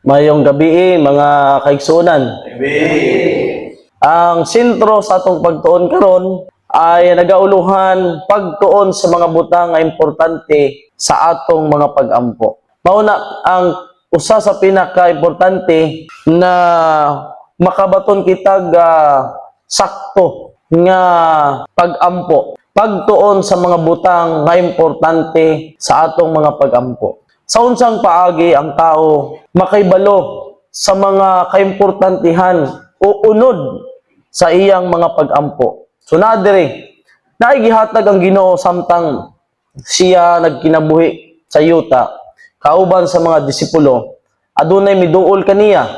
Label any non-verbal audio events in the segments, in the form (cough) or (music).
Mayong gabi mga kaigsunan. Ang sentro sa atong pagtuon karon ay nagauluhan pagtuon sa mga butang nga importante sa atong mga pag-ampo. Mauna ang usa sa pinaka-importante na makabaton kitag ah, sakto nga pag-ampo. Pagtuon sa mga butang nga importante sa atong mga pag-ampo. Sa unsang paagi ang tao makaibalo sa mga kaimportantihan o unod sa iyang mga pag-ampo. So na dire, naigihatag ang Ginoo samtang siya nagkinabuhi sa yuta kauban sa mga disipulo adunay miduol kaniya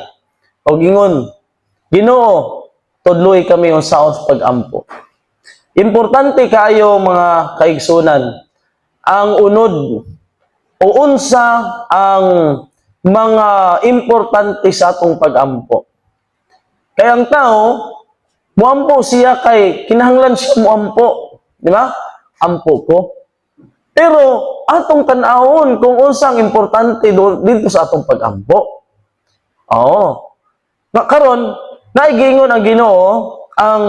o gingon Ginoo tudloy kami unsaon sa pag-ampo. Importante kayo mga kaigsunan ang unod o unsa ang mga importante sa atong pag-ampo. Kaya ang tao, muampo siya kay kinahanglan siya muampo. Di ba? Ampo ko. Pero atong tanawon kung unsang importante dito sa atong pag-ampo. Oo. Nga karon, naigingon ang Ginoo ang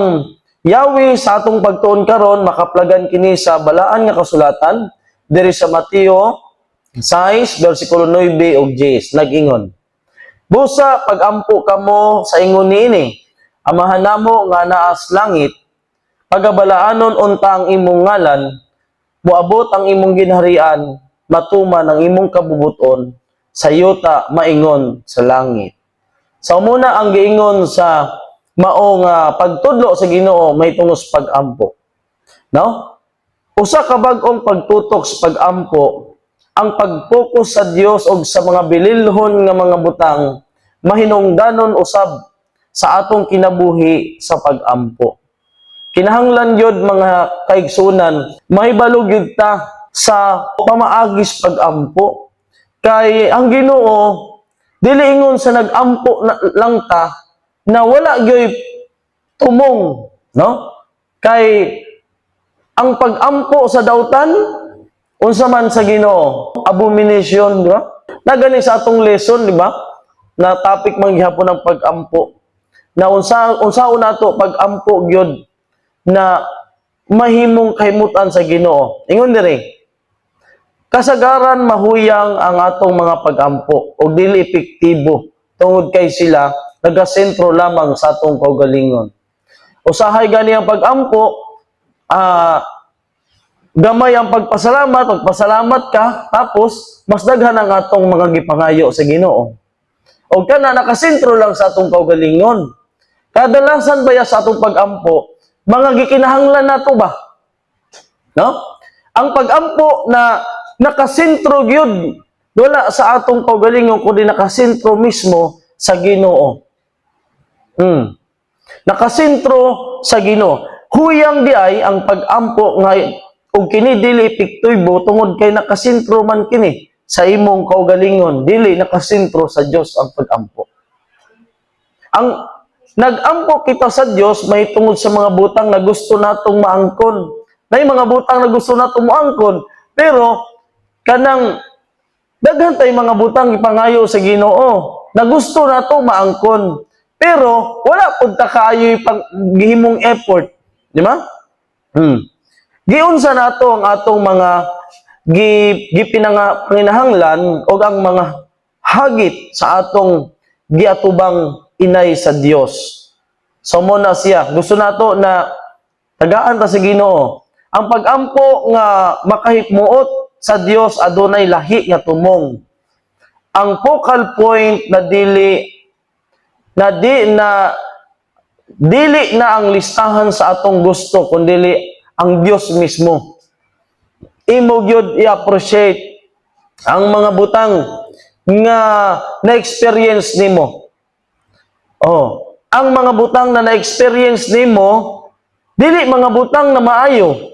yawi sa atong pagtuon karon makaplagan kini sa balaan nga kasulatan diri sa Mateo 6 versikulo 9 ug 10 nagingon Busa pagampo kamo sa ingon niini. Amahan namo nga naas langit. Pagabalaanon unta ang imong ngalan. Moabot ang imong ginharian. Matuman ang imong kabubuton. Sa yuta maingon sa langit. Sa umuna ang giingon sa mao nga pagtudlo sa Ginoo may tungos pag-ampo. No? Usa ka bag-ong pagtutok sa pag-ampo ang pag-focus sa Dios og sa mga bililhon nga mga butang mahinungdanon usab sa atong kinabuhi sa pag-ampo. Kinahanglan yod mga kaigsunan, mahibalog yun ta sa pamaagis pag-ampo. Kay ang Ginoo dili ingon sa nag-ampo na, lang ta na wala gyoy tumong, no? Kay ang pag-ampo sa dautan unsa man sa Ginoo, abomination, di ba? Nagani sa atong lesson, di ba? Na topic man gihapon ng pag-ampo. Na unsa unsaon nato pag-ampo gyud na mahimong kahimutan sa Ginoo. Ingon diri, kasagaran mahuyang ang atong mga pag-ampo o dili epektibo tungod kay sila nagasentro lamang sa atong kaugalingon. Usahay gani ang pag-ampo, ah gamay ang pagpasalamat, pagpasalamat ka, tapos mas daghan ang atong mga gipangayo sa Ginoo. O kana nakasentro lang sa atong kaugalingon. Kadalasan ba sa atong pag-ampo, mga gikinahanglan nato ba? No? Ang pag-ampo na nakasentro gyud wala sa atong kaugalingon kundi nakasentro mismo sa Ginoo. Hmm. Nakasentro sa Ginoo. Huyang di ay ang pag-ampo nga ug kini dili epektibo tungod kay nakasentro man kini sa imong kaugalingon dili nakasentro sa Dios ang pag-ampo. Ang nag-ampo kita sa Dios may tungod sa mga butang na gusto natong maangkon. May mga butang na gusto natong maangkon pero kanang daghan tay mga butang ipangayo sa Ginoo na gusto nato maangkon. Pero wala pud ta kaayo pang gihimong effort, di ba? Hmm. Giunsa nato ang atong mga gi gipinanga panginahanglan o ang mga hagit sa atong giatubang inay sa Dios. So mo na siya, gusto nato na tagaan ta sa Ginoo. Ang pag-ampo nga makahipmuot sa Dios adunay lahi nga tumong. Ang focal point na dili na di na dili na ang listahan sa atong gusto kundi ang Dios mismo. Imo gyud i-appreciate ang mga butang nga na-experience nimo. Oh, ang mga butang na na-experience nimo dili mga butang na maayo.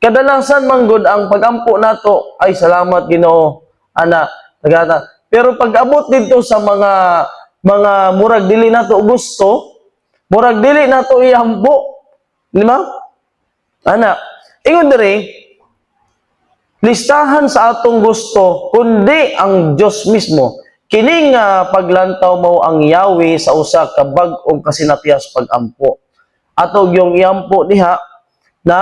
Kadalasan manggod ang pagampo nato ay salamat Ginoo ana tagata. Pero pag abot dito sa mga mga murag dili nato gusto, murag dili nato ihampo, di ba? Ana, ingon diri listahan sa atong gusto kundi ang Dios mismo. Kining nga paglantaw mo ang Yahweh sa usa ka bag-ong kasinatihas pagampo. Atog yung iampo diha na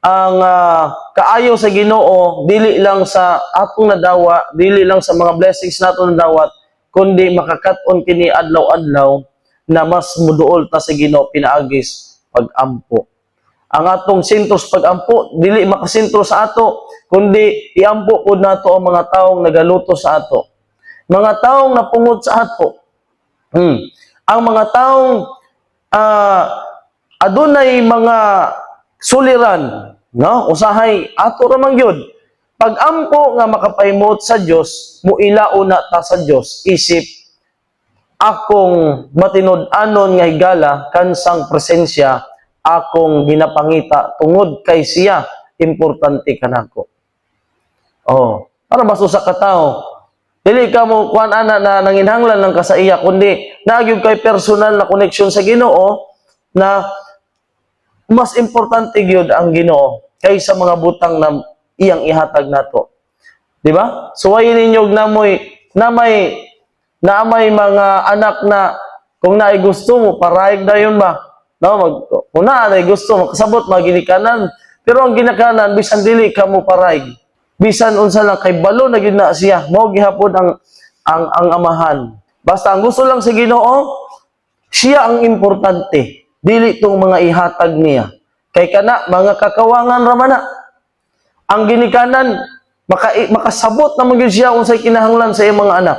ang ah, kaayo sa Ginoo dili lang sa atong nadawa dili lang sa mga blessings nato nadawat kundi makakat-on kini adlaw-adlaw na mas muduol ta sa Ginoo pinaagis pagampo ang atong sentros pagampo dili makasentro sa ato kundi iampo pud nato ang mga taong nagaluto sa ato. Mga taong napungod sa ato. Hmm. ang mga taong ah, adunay mga suliran no? Usahay ato ra man gyud pagampo nga makapahimot sa Dios muilao na ta sa Dios isip akong matinud-anon nga higala kansang presensya akong ginapangita tungod kay siya. Importante kanako oh para masusa ka tao dili ka mo kuan ana na nanginhanglan lang ka sa iya kundi nagyud kay personal na connection sa Ginoo na mas importante gyud ang Ginoo kaysa mga butang na iyang ihatag nato. Di ba? Suwayin ninyo na moy na may na may mga anak na kung naay gusto mo paraig dayon ba no mag kung naay gusto mo kasabot maginikanan pero ang ginakanan bisan dili ka mo paraig bisan unsa lang kay balo na gyud na siya. Mao gihapon ang ang ang amahan. Basta ang gusto lang sa Ginoo siya ang importante. Dili tong mga ihatag niya. Kay kana mga kakawangan ra man na. Ang ginikanan maka, makasabot na magyud siya unsay kinahanglan sa iyang mga anak.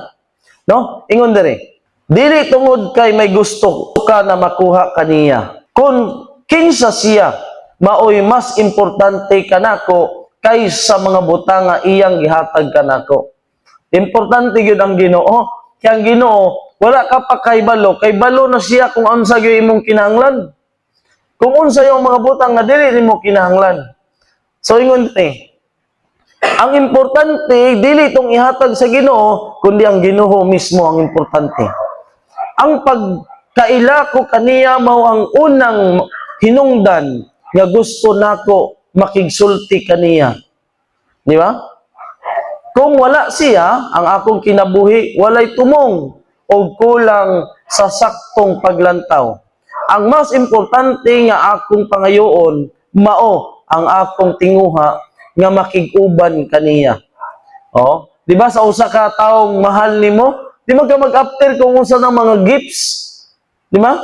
No? Ingon dere dili tungod kay may gusto ka na makuha kaniya kun kinsa siya maoy mas importante kanako kaysa mga butang nga iyang gihatag kanako importante gyud ang Ginoo. Kay ang Ginoo wala ka pa kay balo kay balo na siya kung unsa gyud imong kinahanglan. Kung unsa yung mga butang nga dili nimo kinahanglan. So ingon eh ang importante dili itong ihatag sa Ginoo kundi ang Ginoo mismo ang importante ang pagkaila ko kaniya mao ang unang hinungdan nga gusto nako makigsulti kaniya. Di ba? Kung wala siya ang akong kinabuhi walay tumong o kulang sa saktong paglantaw. Ang mas importante nga akong pangayoon mao ang akong tinguha nga makig-uban kaniya. Oh, di ba sa usa ka taong mahal nimo, di man ka mag-after kung unsa ng mga gifts. Di ba?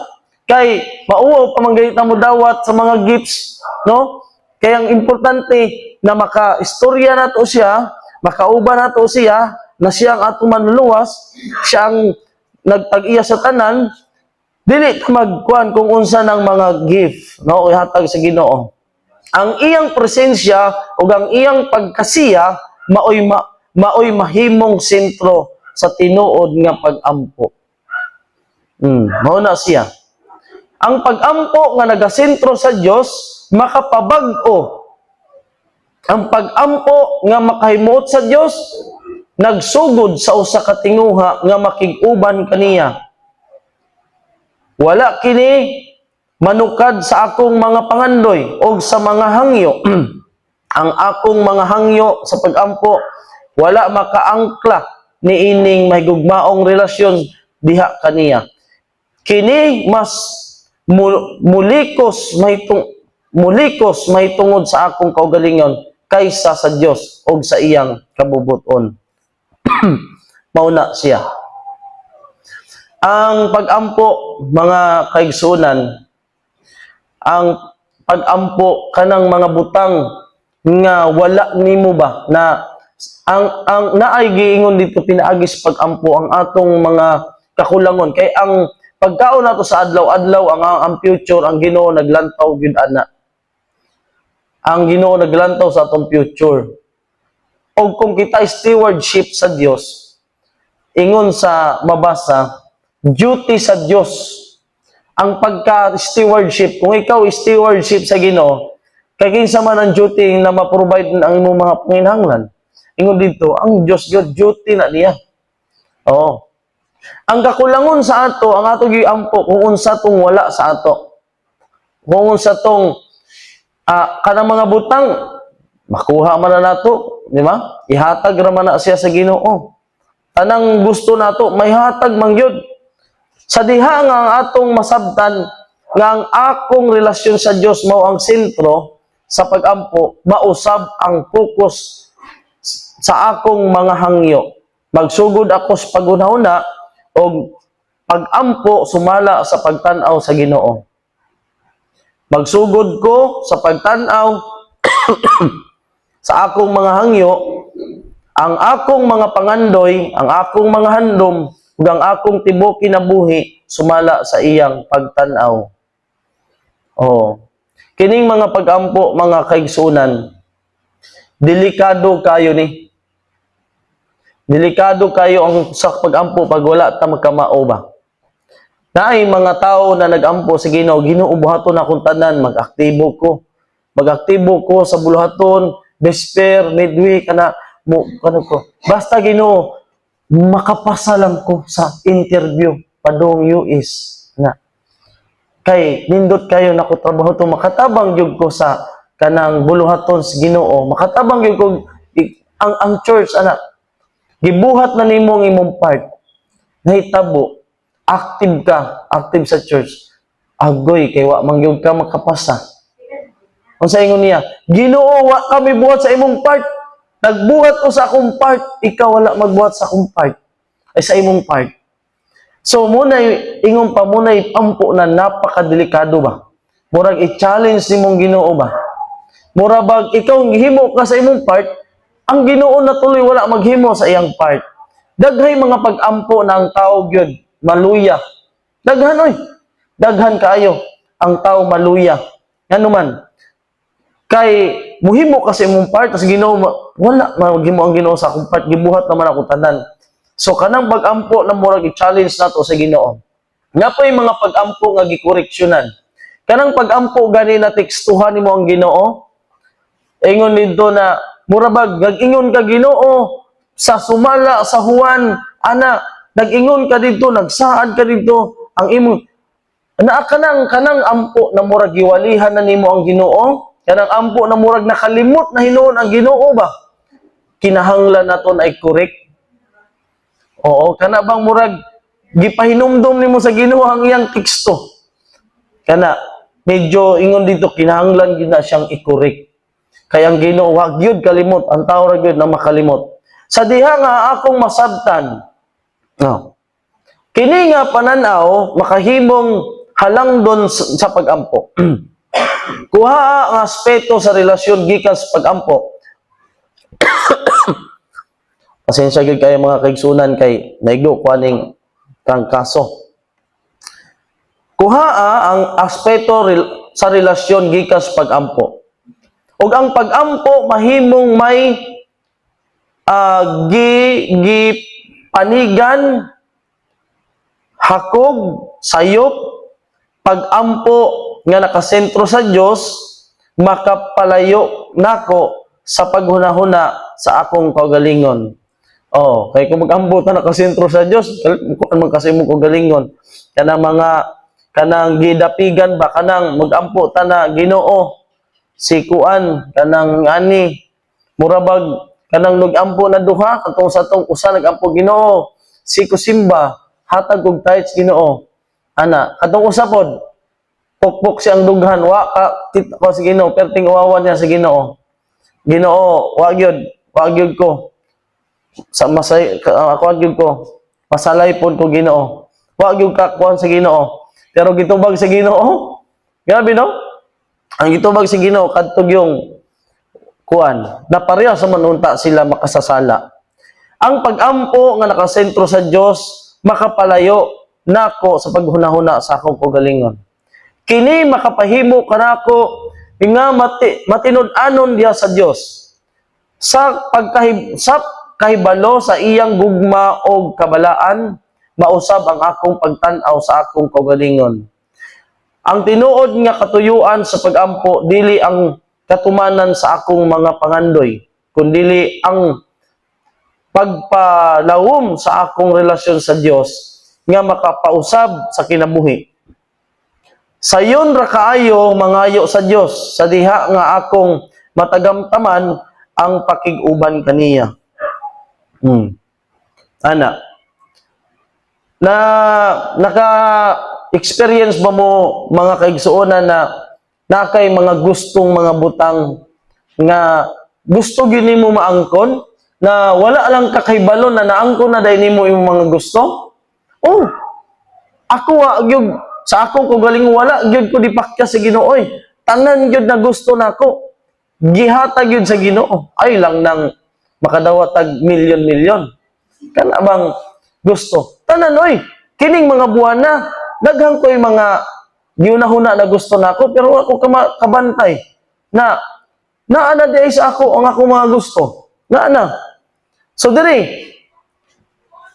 Kay mauo pa man ganit mo dawat sa mga gifts, no? Kaya ang importante na maka-istorya nato siya, makauban nato siya, na siya ang atong manluluwas, siya ang nagtag-iya sa tanan, dili magkuan kung unsa ng mga gift, no? Ihatag sa Ginoo ang iyang presensya ug ang iyang pagkasiya maoy ma, maoy mahimong sentro sa tinuod nga pag-ampo. Hmm, mao na siya. Ang pag-ampo nga nagasentro sa Dios makapabag-o. Ang pag-ampo nga makahimuot sa Dios nagsugod sa usa ka tinguha nga makig-uban kaniya. Wala kini manukad sa akong mga pangandoy o sa mga hangyo. (clears throat) ang akong mga hangyo sa pagampo wala makaangkla ni ining mahigugmaong relasyon diha kaniya. Kini mas mu- mulikos mahitong mulikos mahitungod sa akong kaugalingon kaysa sa Dios o sa iyang kabubuton. (clears throat) Mauna siya. Ang pagampo mga kaigsunan ang pag-ampo kanang mga butang nga wala nimo ba na ang ang naay giingon dito pinaagis pag-ampo ang atong mga kakulangon. Kay ang pagkaon nato sa adlaw-adlaw ang ang future ang Ginoo naglantaw gyud ana. Ang Ginoo naglantaw sa atong future. Og kung kita stewardship sa Dios ingon sa mabasa duty sa Dios ang pagka-stewardship, kung ikaw stewardship sa Ginoo, kay kinsa man ang duty na ma-provide ang imong mga panginhanglan. Ingon dito, ang Dios God duty na niya. Oo. Ang kakulangon sa ato, ang ato giampo kung unsa tong wala sa ato. Kung unsa tong ah kanang mga butang makuha man na nato, di ba? Ihatag ra man na siya sa Ginoo. Tanang gusto nato may hatag man gyud. Sa diha nga ang atong masabtan nga ang akong relasyon sa Dios mao ang sentro sa pagampo, mausab ang focus sa akong mga hangyo. Magsugod ako sa pagunahuna o pagampo sumala sa pagtan-aw sa Ginoo. Magsugod ko sa pagtan-aw (clears throat) sa akong mga hangyo, ang akong mga pangandoy, ang akong mga handom, ug ang akong tibuok kinabuhi sumala sa iyang pagtan-aw. Oh. Kining mga pagampo, mga kaigsunan, delikado kayo ni. Delikado kayo ang sa pagampo pag wala ta magkamao ba. Naay mga tao na nagampo sa Ginoo, Ginoo buhaton akong tanan, mag-aktibo ko. Mag-aktibo ko sa buluhaton, vesper, midweek kana mo kano ko. Basta Ginoo, makapasa lang ko sa interview padong US na kay nindot kayo nako trabaho to makatabang gyud ko sa kanang buluhaton sa Ginoo makatabang gyud ko ang ang church ana gibuhat na nimo ang imong part. Nahitabo. Active ka. Active sa church. Agoy kay wa man gyud ka makapasa. Unsa ingon niya? Ginoo wa kami buhat sa imong part. Nagbuhat ko sa akong part. Ikaw wala magbuhat sa akong part. Ay sa imong part. So muna ingon pa muna ampo na napakadelikado ba. Murag i-challenge nimong Ginoo ba. Mura bag ikaw gihimo ka sa imong part, ang Ginoo na tuloy wala maghimo sa iyang part. Daghay mga pag-ampo na ang tao gyud maluya. Daghan oy. Daghan kaayo ang tao maluya. Ngano man kay muhimo kasi imong part tas Ginoo wala maghimo ang Ginoo sa akong part gibuhat naman ako tanan. So kanang pag-ampo na murag i-challenge nato sa Ginoo. Nga pa mga pag-ampo nga gikoreksyonan. Kanang pag-ampo gani na tekstuhan nimo ang Ginoo. Ingon dito na murabag nag-ingon ka Ginoo sa sumala sa Juan ana nag-ingon ka dito nagsaad ka dito ang imong naa kanang kanang ampo na murag giwalihan na nimo ang Ginoo kanang ampo na murag nakalimot na hinuon ang Ginoo ba kinahanglan naton ay correct Oo, kana bang murag gipahinumdum nimo sa Ginoo ang iyang teksto. Kana medyo ingon dito kinahanglan gyud na siyang i-correct. Kaya ang Ginoo wag gyud kalimot, ang tao ra na makalimot. Sa diha nga akong masabtan. No. Kini nga pananaw makahimong halangdon sa pagampo. (clears throat) Kuha ang aspeto sa relasyon gikan sa pagampo (coughs) Pasensya gyud kayo mga kaigsunan kay naigdo ko aning kang kaso. Kuhaa ang aspeto sa relasyon gikas pagampo. Ug ang pagampo mahimong may ah, gi panigan hakog sayop pagampo nga nakasentro sa Dios makapalayo nako sa paghunahuna sa akong kaugalingon. Oh, kay kung mag-ambo ta nakasentro sa Dios, kuan man kasi mo kaugalingon. Kanang mga kanang gidapigan ba kanang mag-ampo ta na Ginoo si kuan kanang ani murabag kanang nag-ampo na duha katong sa tong usa nag-ampo Ginoo. Si kusimba hatag og tithes Ginoo. Ana katong usa pod pukpok siyang dughan wa ka tit ko si Ginoo perting uwawan niya sa Ginoo. Ginoo wa gyud wa gyud ko. Sa masay ako gyud ko. Pasalay pod ko Ginoo. Wa gyud ka kuan sa Ginoo. Pero gitubag sa Ginoo. (laughs) Grabe no ang gitubag sa Ginoo kadtog yung kuan na pareha sa manunta sila makasasala. Ang pag-ampo nga nakasentro sa Dios makapalayo nako sa paghunahuna sa akong kagalingon kini makapahimo kanako nga mati, matinud-anon diha sa Dios sa pagkahib sa kahibalo sa iyang gugma o kabalaan mausab ang akong pagtan-aw sa akong kaugalingon ang tinuod nga katuyuan sa pagampo dili ang katumanan sa akong mga pangandoy kundili ang pagpalawom sa akong relasyon sa Dios nga makapausab sa kinabuhi sayon ra kaayo mangayo sa Dios sa diha nga akong matagamtaman ang pakiguban kaniya. Hmm. Ana. Na naka-experience ba mo mga kaigsuonan na na kay mga gustong mga butang nga gusto gyud nimo maangkon na wala lang kakaybalon na naangkon na dahil nimo imong mga gusto? Oh. Ako wa gyud sa akong kugaling wala gyud ko dipakya sa Ginoo. Tanan gyud na gusto nako. Gihatag gyud sa Ginoo. Ay lang nang makadawat tag milyon-milyon. Kana bang gusto? Tanan oy. Kining mga buwan na daghang ko'y mga giunahuna na gusto nako pero ako kabantay na naana di sa ako ang ako mga gusto. Naana. So diri,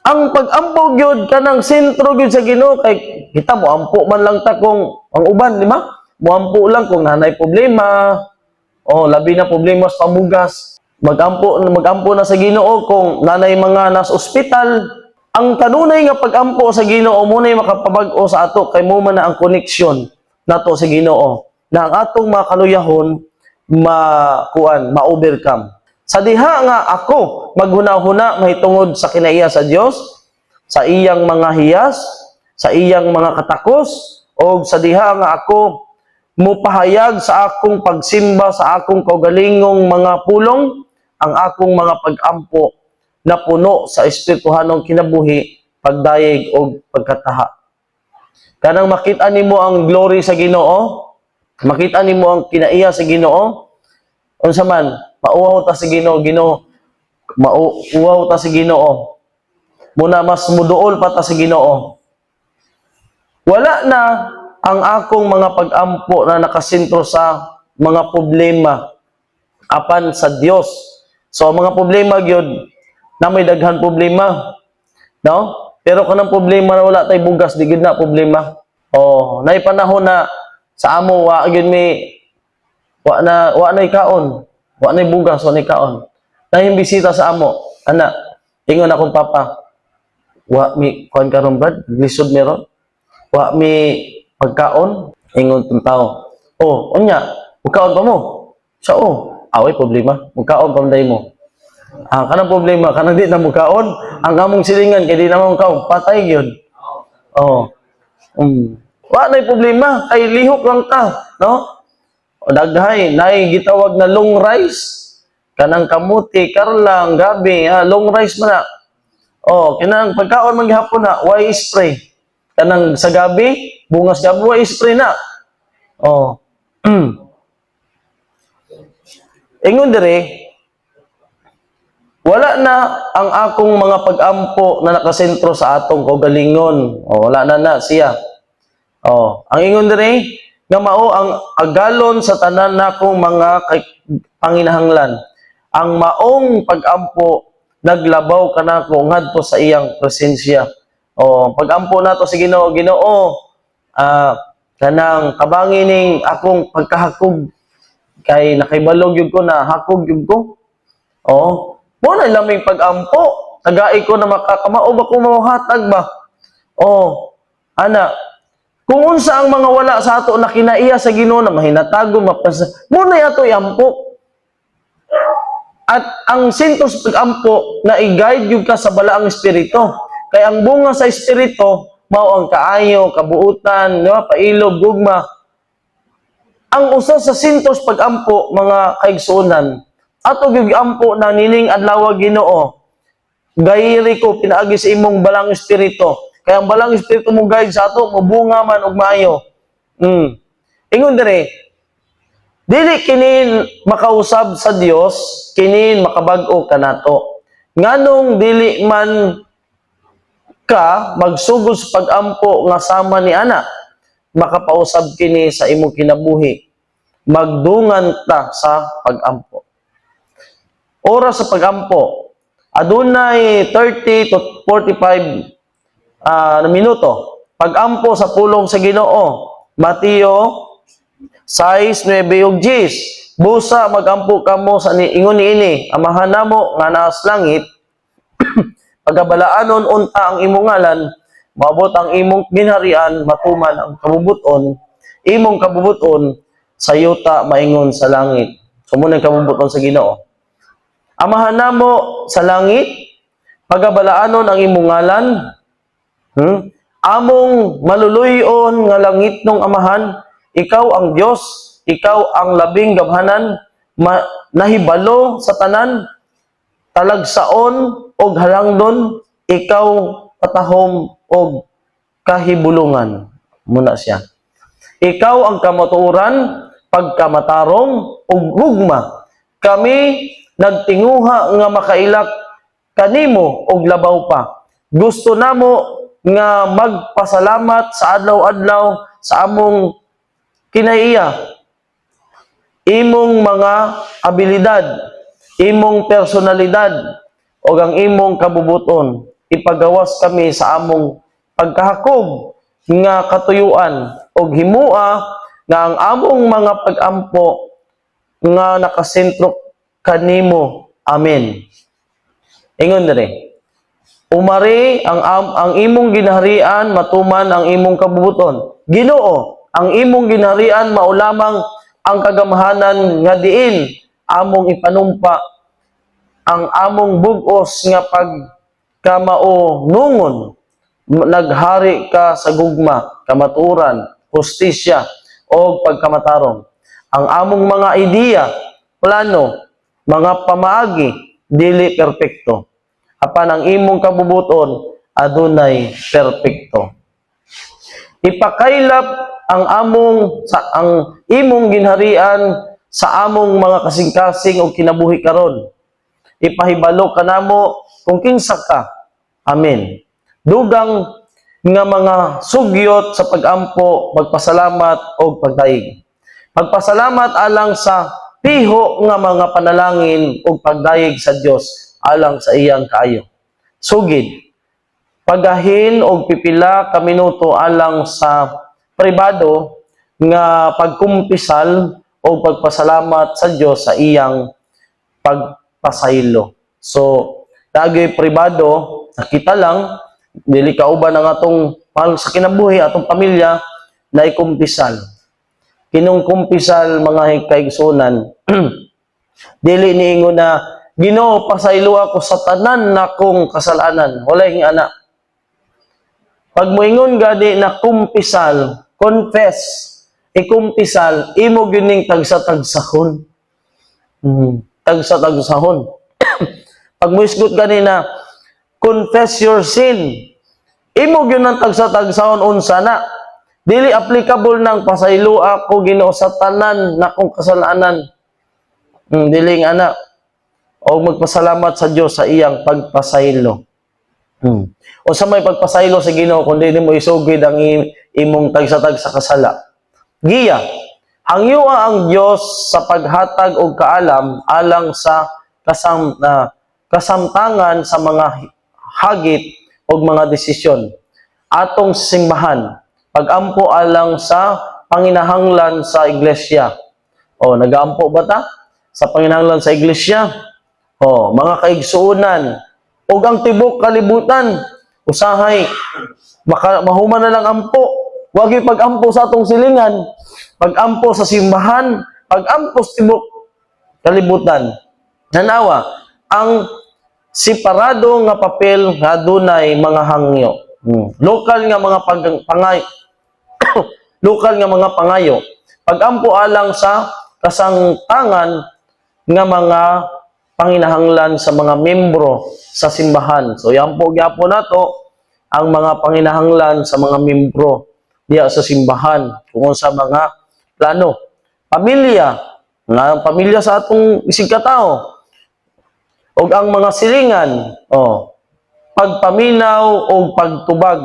ang pag-ampo gyud kanang sentro gyud sa Ginoo kay kita mo ampo man lang ta kung ang uban di ba moampo lang kung nanay problema o labi na problema sa pamugas magampo magampo na sa Ginoo kung nanay mga nas ospital ang kanunay nga pag-ampo sa Ginoo mo na makapabag-o sa ato kay mo man na ang koneksyon nato sa Ginoo na ang atong mga kaluyahon ma-kuan ma-overcome. Sa diha nga ako maghuna-huna mahitungod sa kinaiya sa Dios, sa iyang mga hiyas, sa iyang mga katakos, o sa diha nga ako mupahayag sa akong pagsimba sa akong kaugalingong mga pulong, ang akong mga pag-ampo na puno sa espirituhanong kinabuhi, pagdayeg o pagkataha. Kanang makita nimo ang glory sa Ginoo, makita nimo ang kinaiya sa Ginoo, unsa man mauwaw ta sa Ginoo Ginoo mauwaw ta sa Ginoo. Muna mas muduol pa ta sa Ginoo. Wala na ang akong mga pag-ampo na nakasentro sa mga problema apan sa Dios so mga problema gyud na may daghan problema. No? Pero kanang problema na wala tay bugas di gyud na problema. Oh nay panahon na sa amo wa gyud mi wa na wa na kaon. Wa na bugas wa na kaon. Na yung bisita sa amo ana ingon akong papa wa mi kuan karon brad lisod meron wa mi pagkaon? Ingon tong tao. Oh unya pagkaon pa mo? Sa oh away problema. Pagkaon pa mo ang kanang problema kanang di na mo ang among silingan kay di na mo kaon patay gyud oh um wa na problema kay lihok lang ta no? O daghay nay gitawag na long rice. Kanang kamuti karlang gabi ha, long rice man na. Oh kanang pagkaon man gihapon na why spray. Kanang sa gabi bungas gabi why spray na. Oh (clears throat) ingon dire wala na ang akong mga pag-ampo na nakasentro sa atong kaugalingon. O, wala na na siya. O, ang ingon dire nga mao ang agalon sa tanan nakong mga panginahanglan. Ang maong pag-ampo naglabaw kanako ngadto sa iyang presensya. O, pag-ampo nato sa Ginoo, Ginoo, ah kanang kabangin ning akong pagkahakog kay nakaibalog yun ko na hakog yun ko. Oh, mo na laming pag-ampo. Tagai ko na makakamao ba kung mahatag ba? Oh, ana, kung unsa ang mga wala sa ato na kinaiya sa Ginoo na mahinatago mapasa, mo na yato iampo. At ang sintos pag-ampo na i-guide yung ka sa balaang espiritu. Kaya ang bunga sa espiritu, mao ang kaayo, kabuutan, no? pailog, gugma, ang usa sa sintos pag-ampo mga kaigsuonan ato gyud ampo na nining adlaw Ginoo. Gayri ko pinaagi sa imong balang espiritu. Kaya ang balang espiritu mo guide sa ato mabunga man og maayo. Mm. ingon dire dili kini makausab sa Dios kini makabag-o kanato nganong dili man ka magsugod sa pag-ampo nga sama ni ana makapausab kini sa imong kinabuhi. Magdungan ta sa pag-ampo oras sa pag-ampo adunay 30 to 45 ah, na minuto. Pag-ampo sa pulong sa Ginoo Mateo 6:9 ug 10 busa magampo kamo sa ni ingon niini amahan namo nga naas langit. (clears throat) Pagabalaanon unta ang imong ngalan maabot ang imong ginharian matuman ang kabubuton imong kabubuton sa yuta maingon sa langit. Sumunod kabubuton sa Ginoo. Amahan namo sa langit, pagabalaanon ang imong ngalan. Hmm? Among maluluyon nga langit nung amahan, ikaw ang Dios, ikaw ang labing gabhanan, ma- nahibalo sa tanan, talagsaon og halangdon, ikaw patahom og kahibulungan. Muna siya. Ikaw ang kamatuoran, pagkamatarong ug gugma. Kami nagtinguha nga makailak kanimo og labaw pa. Gusto namo nga magpasalamat sa adlaw-adlaw sa among kinaiya. Imong mga abilidad, imong personalidad o ang imong kabubuton ipagawas kami sa among pagkahakog nga katuyuan og himua nga ang among mga pagampo nga nakasentro kanimo. Amen. Ingon dere umari ang ang imong ginaharian matuman ang imong kabubuton. Ginoo ang imong ginaharian maulamang ang kagamahanan nga diin. Among ipanumpa ang among bugos nga pag kamao nungon. Naghari ka sa gugma kamaturan hustisya o pagkamatarong. Ang among mga ideya plano mga pamaagi dili perpekto. Apan ang imong kabubuton adunay perpekto. Ipakailap ang among sa ang imong ginharian sa among mga kasing-kasing o kinabuhi karon. Ipahibalo kanamo kung kinsa ka. Amen. Dugang nga mga sugyot sa pagampo pagpasalamat o pagdaig. Pagpasalamat alang sa piho nga mga panalangin o pagdaig sa Dios alang sa iyang kaayo sugid pagahin og pipila ka minuto alang sa pribado nga pagkumpisal o pagpasalamat sa Dios sa iyang pagpasaylo. So, dagay pribado, nakita lang dili kauban ang atong pal sa kinabuhi atong pamilya na ikumpisal. Kinong kumpisal mga kaigsunan, (clears throat) dili niingon na Ginoo pasaylo ako sa tanan na kong kasalanan. Wala yung anak. Pag moingon gadi na kumpisal, confess, ikumpisal, imo gining tagsa-tagsahon. Hmm, tagsa-tagsahon. (clears throat) Pag mo isgot gani na confess your sin, imo gyud nang tagsa-tagsahon unsa na. Dili applicable nang pasaylo ako Ginoo sa tanan na kong kasalanan. Hmm, dili nga anak. O magpasalamat sa Dios sa iyang pagpasaylo. Hmm. O sa may pagpasaylo sa Ginoo kundi mo isugid ang im- imong tagsatag sa kasala. Giya, hangyua ang Dios sa paghatag og kaalam alang sa kasam na kasamtangan sa mga hagit og mga desisyon atong simbahan pagampo alang sa panginahanglan sa iglesia. O nagaampo ba ta? Sa panginahanglan sa iglesia? O mga kaigsuonan, ug ang tibok kalibutan. Usahay. Maka, mahuman na lang ampo. Wag yung pag-ampo sa atong silingan. Pag-ampo sa simbahan. Pag-ampo sa tibok kalibutan. Nanawa ang separado nga papel nga dunay mga hangyo Hmm. lokal nga mga pag pangay (coughs) lokal nga mga pangayo pag-ampo alang sa kasangtangan nga mga panginahanglan sa mga membro sa simbahan. So yan po gyapon nato ang mga panginahanglan sa mga membro diya sa simbahan kung sa mga plano. Pamilya, nga pamilya sa atong isig katao. O ang mga silingan, oh, pagpaminaw o pagtubag,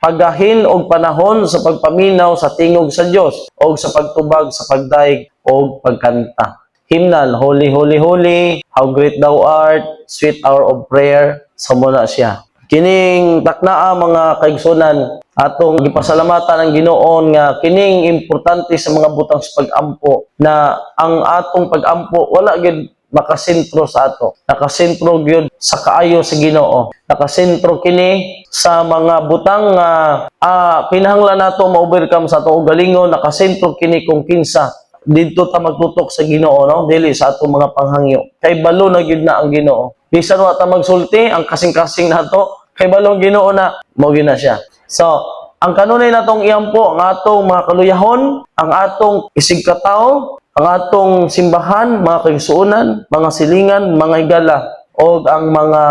pagahin og panahon sa pagpaminaw sa tingog sa Dios o sa pagtubag sa pagdaig o pagkanta. Hymnal, Holy, Holy, Holy, How Great Thou Art, Sweet Hour of Prayer, sa muna siya. Kining taknaa mga kaigsunan, atong gipasalamatan ang Ginoon nga kining importante sa mga butang sa pag-ampo na ang atong pag-ampo wala gid makasentro sa ato. Nakasentro gyud sa kaayo sa Ginoo. Nakasentro kini sa mga butang nga ah, pinahanglan nato ma-overcome sa atong ugalingon, nakasentro kini kung kinsa dito ta magtutok sa Ginoo no? Dili sa atong mga panghangyo. Kay balo na gyud na ang Ginoo. Bisan wa ta magsulti ang kasing-kasing nato. Kay balong Ginoo na mo na siya. So ang kanunay natong iampo ang atong mga kaluyahon ang atong isig katao ang atong simbahan mga kaigsuonan mga silingan mga higala o ang mga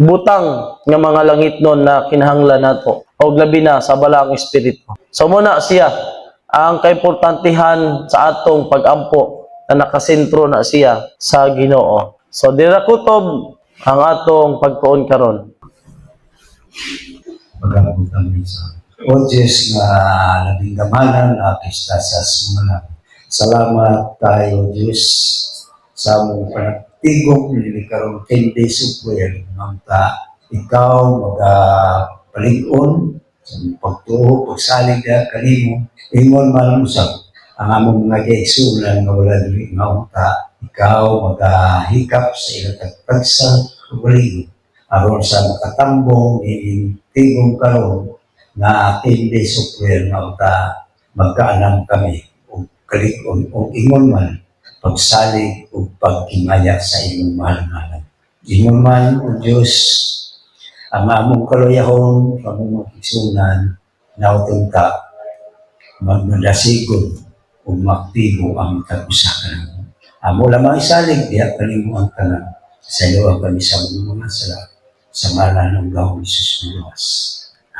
butang nga mga langit nun na kinahanglan nato o labi na sa balaang espiritu so muna siya ang kaimportantihan sa atong pag-ampo na nakasentro na siya sa Ginoo. So dira kutob ang atong pagtuon karon. pagkakabot ang Diyos nga labing gamanan na pista sa sumala. Salamat tayo Diyos sa mong panagtigong nilikarong 10 days of prayer. Nang ta, ikaw magpalingon sa mong pagtuho, pagsalig na kanimo, ingon man usap ang among mga kaisulan nga wala dili nga unta, ikaw magahikap sa ilang tagpagsa kabalig aron sa makatambong ining tigong karon nga 10 days of prayer nga uta magkaalam kami o kalikon o ingon man pagsalig o pagkimaya sa imong mahal nga alam. Ingon man o Diyos ang among kaluyahon among magkisunan na utunta magmadasigon o maktibo ang tag-usakan. Amo lamang isalig, diya kanimo ang tanan. Sa iyo ang kami sa mga salamat sa ngalan ng Gawang Isus